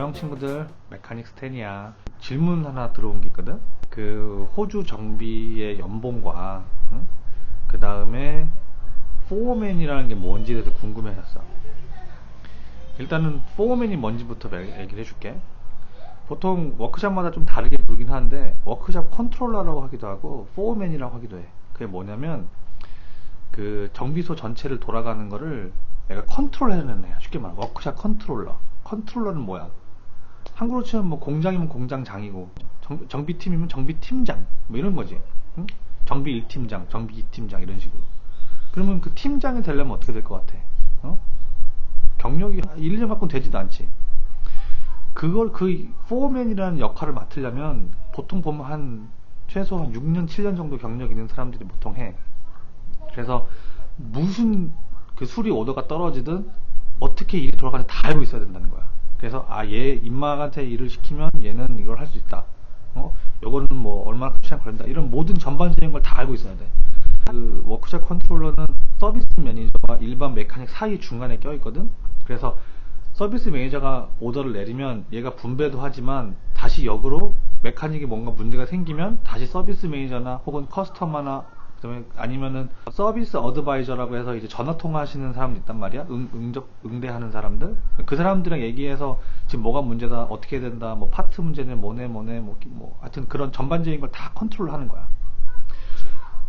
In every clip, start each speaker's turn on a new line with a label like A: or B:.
A: 안녕 친구들. 메카닉 스탠이야. 질문 하나 들어온 게 있거든? 그 호주 정비의 연봉과 그 다음에 포어맨이라는 게 뭔지에 대해서 궁금해했어. 일단은 포어맨이 뭔지부터 매- 얘기를 해줄게. 보통 워크샵마다 좀 다르게 부르긴 하는데 워크샵 컨트롤러라고 하기도 하고 포어맨이라고 하기도 해. 그게 뭐냐면 그 정비소 전체를 돌아가는 거를 내가 컨트롤 해내는 애야. 쉽게 말하면 워크샵 컨트롤러. 컨트롤러는 뭐야 한국으로 치면 뭐 공장이면 공장장이고 정, 정비팀이면 정비팀장 뭐 이런 거지 응? 정비 1팀장 정비 2팀장 이런 식으로 그러면 그 팀장이 되려면 어떻게 될 것 같아 어? 경력이 1, 2년 갖고 되지도 않지 그걸 그 포어맨이라는 역할을 맡으려면 보통 보면 한 최소 한 6년 7년 정도 경력 있는 사람들이 보통 해 그래서 무슨 그 수리 오더가 떨어지든 어떻게 일이 돌아가는지 다 알고 있어야 된다는 거야. 그래서 아얘 임마한테 일을 시키면 얘는 이걸 할 수 있다. 어, 요거는 뭐 얼마나 시간 걸린다. 이런 모든 전반적인 걸 다 알고 있어야 돼. 그 워크샵 컨트롤러는 서비스 매니저와 일반 메카닉 사이 중간에 껴 있거든. 그래서 서비스 매니저가 오더를 내리면 얘가 분배도 하지만 다시 역으로 메카닉이 뭔가 문제가 생기면 다시 서비스 매니저나 혹은 커스터머나 그다음에 아니면은 서비스 어드바이저라고 해서 이제 전화 통화하시는 사람들 있단 말이야. 응, 응적 응대하는 사람들. 그 사람들이랑 얘기해서 지금 뭐가 문제다, 어떻게 해야 된다, 뭐 파트 문제는 뭐네 뭐네 뭐, 뭐 하여튼 그런 전반적인 걸 다 컨트롤하는 거야.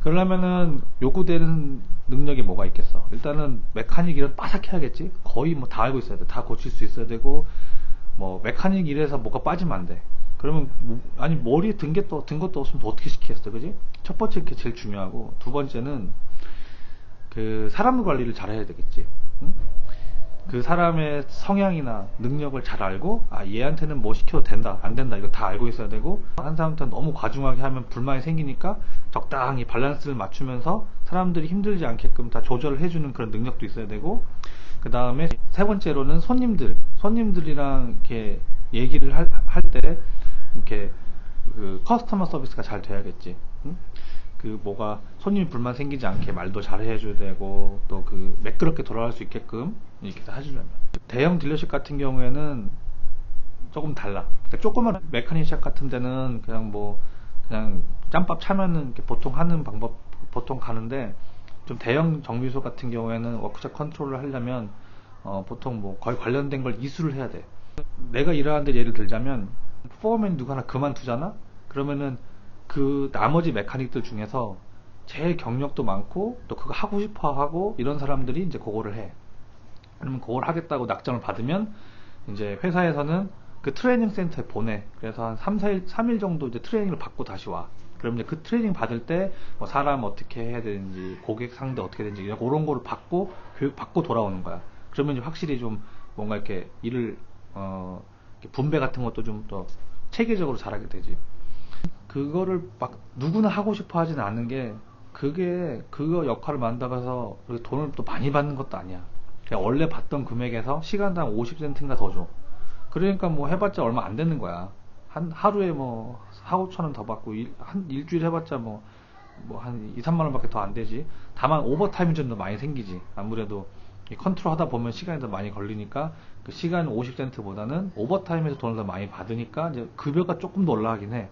A: 그러려면은 요구되는 능력이 뭐가 있겠어? 일단은 메카닉 일은 빠삭 해야겠지. 거의 뭐 다 알고 있어야 돼. 다 고칠 수 있어야 되고 뭐 메카닉 일에서 뭐가 빠지면 안 돼. 그러면 뭐- 아니 머리에 든 게 또 든 것도 없으면 또 어떻게 시키겠어, 그지? 첫 번째 게 제일 중요하고 두 번째는 그 사람 관리를 잘 해야 되겠지. 응? 그 사람의 성향이나 능력을 잘 알고 아 얘한테는 뭐 시켜도 된다 안 된다 이거 다 알고 있어야 되고 한 사람한테 너무 과중하게 하면 불만이 생기니까 적당히 밸런스를 맞추면서 사람들이 힘들지 않게끔 다 조절을 해주는 그런 능력도 있어야 되고 그 다음에 세 번째로는 손님들 손님들이랑 이렇게 얘기를 할 때 이렇게 그 커스터머 서비스가 잘 돼야겠지. 응? 그 뭐가 손님이 불만 생기지 않게 말도 잘 해줘야 되고 또 그 매끄럽게 돌아갈 수 있게끔 이렇게 다 해주려면. 대형 딜러십 같은 경우에는 조금 달라. 그러니까 조그만 메카닉샵 같은 데는 그냥 뭐 그냥 짬밥 차면은 보통 하는 방법 보통 가는데 좀 대형 정비소 같은 경우에는 워크샵 컨트롤을 하려면 어, 보통 뭐 거의 관련된 걸 이수를 해야 돼. 내가 일하는데 예를 들자면 포어맨 누구 하나 그만두잖아 그러면은 그 나머지 메카닉들 중에서 제일 경력도 많고 또 그거 하고 싶어 하고 이런 사람들이 이제 그거를 해. 그러면 그걸 하겠다고 낙점을 받으면 이제 회사에서는 그 트레이닝 센터에 보내. 그래서 한 3, 4일, 3일 정도 이제 트레이닝을 받고 다시 와. 그럼 이제 그 트레이닝 받을 때 뭐 사람 어떻게 해야 되는지, 고객 상대 어떻게 되는지 이런 그런 거를 받고 교육 받고 돌아오는 거야. 그러면 이제 확실히 좀 뭔가 이렇게 일을 어 분배 같은 것도 좀 더 체계적으로 잘하게 되지. 그거를 막 누구나 하고 싶어 하진 않은 게 그게 그거 역할을 그렇게 돈을 또 많이 받는 것도 아니야. 원래 받던 금액에서 시간당 50센트인가 더 줘. 그러니까 뭐 해봤자 얼마 안 되는 거야. 한 하루에 뭐 4, 5천 원 더 받고 일, 한 일주일 해봤자 뭐 뭐 한 2, 3만 원밖에 더 안 되지. 다만 오버타임이 좀 더 많이 생기지. 아무래도 이 컨트롤 하다 보면 시간이 더 많이 걸리니까 그 시간 50센트보다는 오버타임에서 돈을 더 많이 받으니까 이제 급여가 조금 더 올라가긴 해.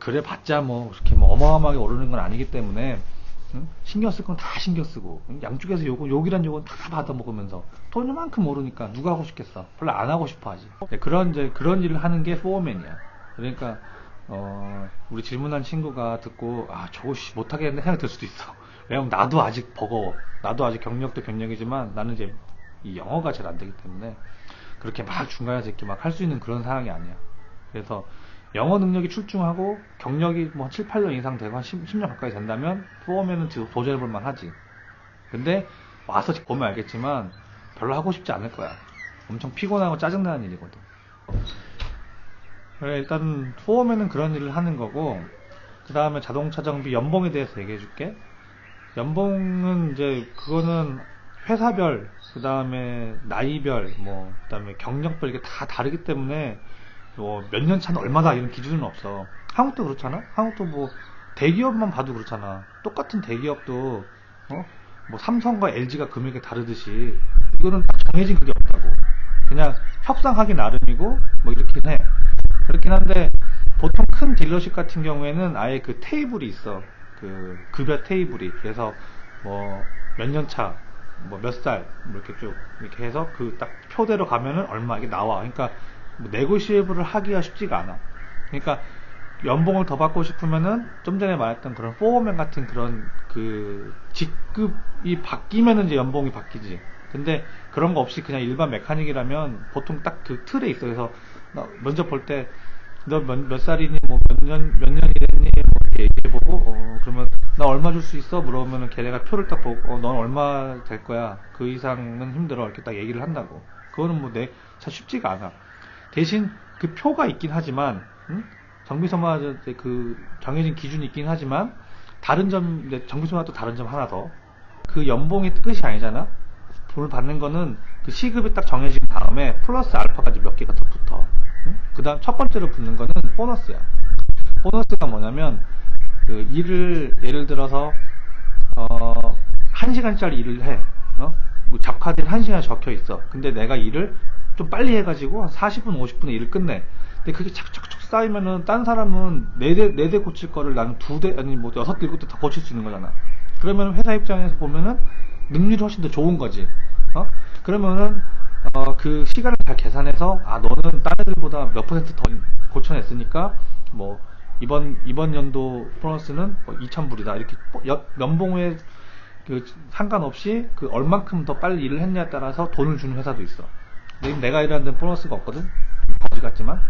A: 그래 봤자 뭐 그렇게 뭐 어마어마하게 오르는 건 아니기 때문에 응? 신경 쓸 건 다 신경 쓰고 응? 양쪽에서 요거 욕이란 욕은 다 받아 먹으면서 돈 이 만큼 오르니까 누가 하고 싶겠어 별로 안 하고 싶어 하지 네, 그런 이제 그런 일을 하는 게 포어맨이야 그러니까 어 우리 질문한 친구가 듣고 아 저거 씨 못하겠네 생각 들 수도 있어 왜냐면 나도 아직 버거워 나도 아직 경력도 경력이지만 나는 이제 이 영어가 잘 안 되기 때문에 그렇게 막 중간에서 이렇게 막 할 수 있는 그런 상황이 아니야 그래서 영어 능력이 출중하고 경력이 뭐 7, 8년 이상 되고 한 10, 년 가까이 된다면 포함에는 도전해 볼 만 하지. 근데 와서 보면 알겠지만 별로 하고 싶지 않을 거야. 엄청 피곤하고 짜증나는 일이거든. 그래 일단 포함에는 그런 일을 하는 거고 그 다음에 자동차 정비 연봉에 대해서 얘기해 줄게. 연봉은 이제 그거는 회사별 그 다음에 나이별 뭐 그 다음에 경력별 이게 다 다르기 때문에 뭐 몇 년 차는 얼마다 이런 기준은 없어. 한국도 그렇잖아. 한국도 뭐 대기업만 봐도 그렇잖아. 똑같은 대기업도 어? 뭐 삼성과 LG가 금액이 다르듯이 이거는 딱 정해진 그게 없다고. 그냥 협상하기 나름이고 뭐 이렇긴 해. 그렇긴 한데 보통 큰 딜러십 같은 경우에는 아예 그 테이블이 있어. 그 급여 테이블이. 그래서 뭐 몇 년 차, 뭐 몇 살, 뭐 이렇게 쭉 이렇게 해서 그 딱 표대로 가면은 얼마 이게 나와. 그러니까 뭐 네고시에이블을 하기가 쉽지가 않아. 그러니까 연봉을 더 받고 싶으면은 좀 전에 말했던 그런 포어맨 같은 그런 그 직급이 바뀌면은 이제 연봉이 바뀌지. 근데 그런 거 없이 그냥 일반 메카닉이라면 보통 딱 그 틀에 있어. 그래서 나 먼저 볼 때너몇 살이니 뭐 몇 년몇년일 했니 뭐 이렇게 얘기해보고 어 그러면 나 얼마 줄 수 있어? 물어보면은 걔네가 표를 딱 보고 어, 넌 얼마 될 거야? 그 이상은 힘들어. 이렇게 딱 얘기를 한다고. 그거는 뭐 내 참 쉽지가 않아. 대신 그 표가 있긴 하지만 응? 정비소마 그 정해진 기준이 있긴 하지만 다른 점 정비소마 또 다른 점 하나 더. 그 연봉이 끝이 아니잖아? 돈을 받는 거는 그 시급이 딱 정해진 다음에 플러스 알파까지 몇 개가 더 붙어. 그 다음 첫 번째로 붙는 거는 보너스야. 보너스가 뭐냐면 그 일을 예를 들어서 어, 1시간짜리 일을 해. 어? 뭐 잡카드에 1시간 적혀 있어. 근데 내가 일을 좀 빨리 해가지고 한 40분, 50분에 일을 끝내. 근데 그게 착착착 쌓이면은 딴 사람은 4대, 4대 고칠 거를 나는 2대, 아니 뭐 6대, 7대 다 고칠 수 있는 거잖아. 그러면 회사 입장에서 보면은 능률이 훨씬 더 좋은 거지. 어? 그러면은 어, 그 시간을 잘 계산해서 아 너는 딴 애들보다 몇 퍼센트 더 고쳐냈으니까 뭐 이번 이번 연도 보너스는 뭐 2,000불이다 이렇게 연봉에 그 상관없이 그 얼만큼 더 빨리 일을 했냐에 따라서 돈을 주는 회사도 있어. 근데 내가 일하는 데는 보너스가 없거든. 거지 같지만.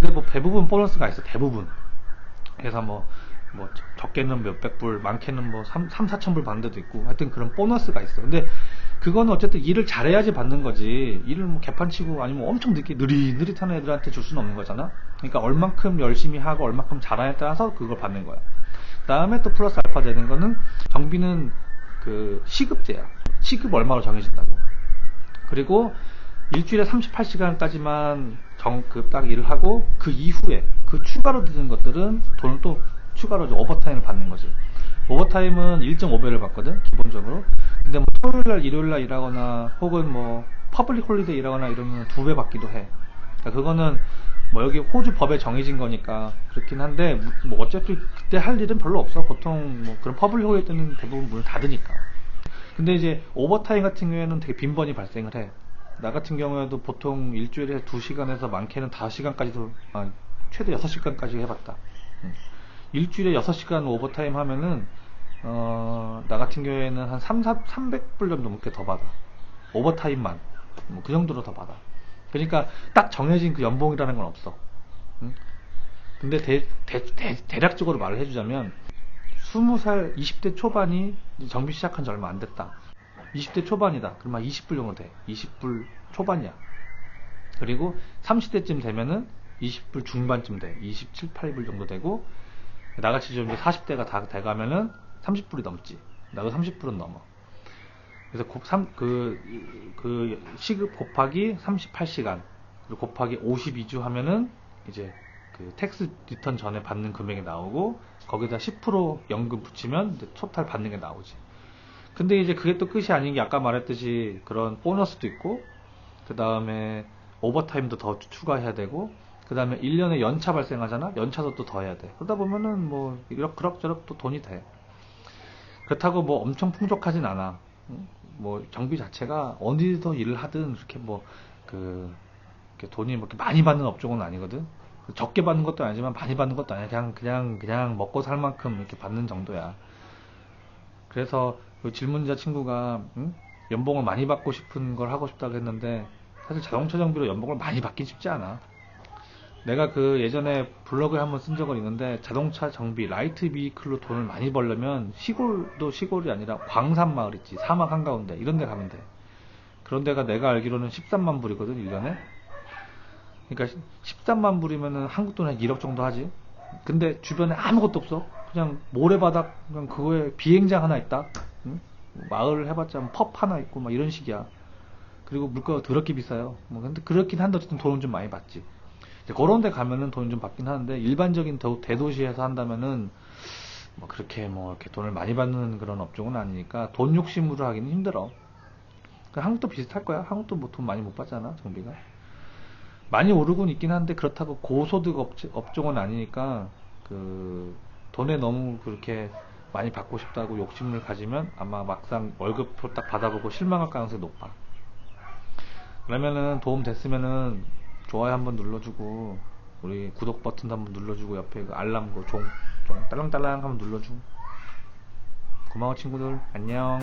A: 근데 뭐 대부분 보너스가 있어. 대부분. 그래서 뭐 뭐 적게는 몇백 불, 많게는 뭐 3, 3 4천 불 받는 데도 있고 하여튼 그런 보너스가 있어. 근데 그거는 어쨌든 일을 잘해야지 받는 거지. 일을 뭐 개판치고 아니면 엄청 늦게 느릿느릿한 애들한테 줄 수는 없는 거잖아. 그러니까 얼만큼 열심히 하고 얼만큼 잘하냐에 따라서 그걸 받는 거야. 다음에 또 플러스 알파 되는 거는 정비는 그 시급제야. 시급 얼마로 정해진다고. 그리고 일주일에 38시간까지만 정, 그 딱 일을 하고 그 이후에 그 추가로 드는 것들은 돈을 또 추가로 오버타임을 받는 거지. 오버타임은 1.5배를 받거든, 기본적으로. 근데 뭐 토요일 날, 일요일 날 일하거나 혹은 뭐 퍼블릭 홀리데이 일하거나 이러면 두 배 받기도 해. 그러니까 그거는 뭐 여기 호주 법에 정해진 거니까 그렇긴 한데 뭐 어차피 그때 할 일은 별로 없어. 보통 뭐 그런 퍼블릭 홀리데이 때는 대부분 문을 닫으니까. 근데 이제 오버타임 같은 경우에는 되게 빈번히 발생을 해. 나 같은 경우에도 보통 일주일에 2시간에서 많게는 5시간까지도 아, 최대 6시간까지 해봤다. 응. 일주일에 6시간 오버타임 하면은 어, 나 같은 경우에는 한 3, 4, 300불 정도 넘게 더 받아. 오버타임만. 뭐 그 정도로 더 받아. 그러니까 딱 정해진 그 연봉이라는 건 없어. 응? 근데 대, 대, 대, 략적으로 말을 해주자면 20살, 20대 초반이 정비 시작한 지 얼마 안 됐다. 20대 초반이다. 그러면 20불 정도 돼. 20불 초반이야. 그리고 30대쯤 되면은 20불 중반쯤 돼. 27, 8불 정도 되고 나같이 좀 이제 40대가 다 돼가면은 30불이 넘지. 나도 30불은 넘어. 그래서 곱, 3, 그, 그 시급 곱하기 38시간, 그리고 곱하기 52주 하면은 이제 그 텍스 리턴 전에 받는 금액이 나오고 거기다 10% 연금 붙이면 이제 토탈 받는 게 나오지. 근데 이제 그게 또 끝이 아닌 게 아까 말했듯이 그런 보너스도 있고 그 다음에 오버타임도 더 추가해야 되고 그 다음에 1년에 연차 발생하잖아? 연차도 또 더 해야 돼. 그러다 보면은 뭐, 이럭그럭저럭 또 돈이 돼. 그렇다고 뭐 엄청 풍족하진 않아. 뭐, 정비 자체가 어디서 일을 하든 그렇게 뭐, 그, 돈이 뭐 많이 받는 업종은 아니거든. 적게 받는 것도 아니지만 많이 받는 것도 아니야. 그냥, 그냥, 그냥 먹고 살 만큼 이렇게 받는 정도야. 그래서 그 질문자 친구가, 응? 연봉을 많이 받고 싶은 걸 하고 싶다고 했는데, 사실 자동차 정비로 연봉을 많이 받긴 쉽지 않아. 내가 그 예전에 블로그에 한번 쓴 적은 있는데 자동차 정비 라이트 비클로 돈을 많이 벌려면 시골도 시골이 아니라 광산 마을 있지. 사막 한가운데. 이런 데 가면 돼. 그런 데가 내가 알기로는 13만 불이거든 1년에. 그러니까 13만 불이면은 한국 돈한 1억 정도 하지. 근데 주변에 아무것도 없어. 그냥 모래바닥 그냥 그거에 비행장 하나 있다. 응? 마을 해봤자 뭐펍 하나 있고 막 이런 식이야. 그리고 물가가 더럽게 비싸요. 뭐 근데 그렇긴 한데 어쨌든 돈은 좀 많이 받지 그런 데 가면은 돈이 좀 받긴 하는데 일반적인 대도시에서 한다면은 뭐 그렇게 뭐 이렇게 돈을 많이 받는 그런 업종은 아니니까 돈 욕심으로 하기는 힘들어. 그러니까 한국도 비슷할 거야. 한국도 뭐 돈 많이 못 받잖아, 정비가. 많이 오르곤 있긴 한데 그렇다고 고소득 업, 업종은 아니니까 그 돈에 너무 그렇게 많이 받고 싶다고 욕심을 가지면 아마 막상 월급표 딱 받아보고 실망할 가능성이 높아. 그러면은 도움 됐으면은 좋아요 한번 눌러주고 우리 구독 버튼도 한번 눌러주고 옆에 그 알람 그 종, 종 딸랑딸랑 한번 눌러주고. 고마워 친구들. 안녕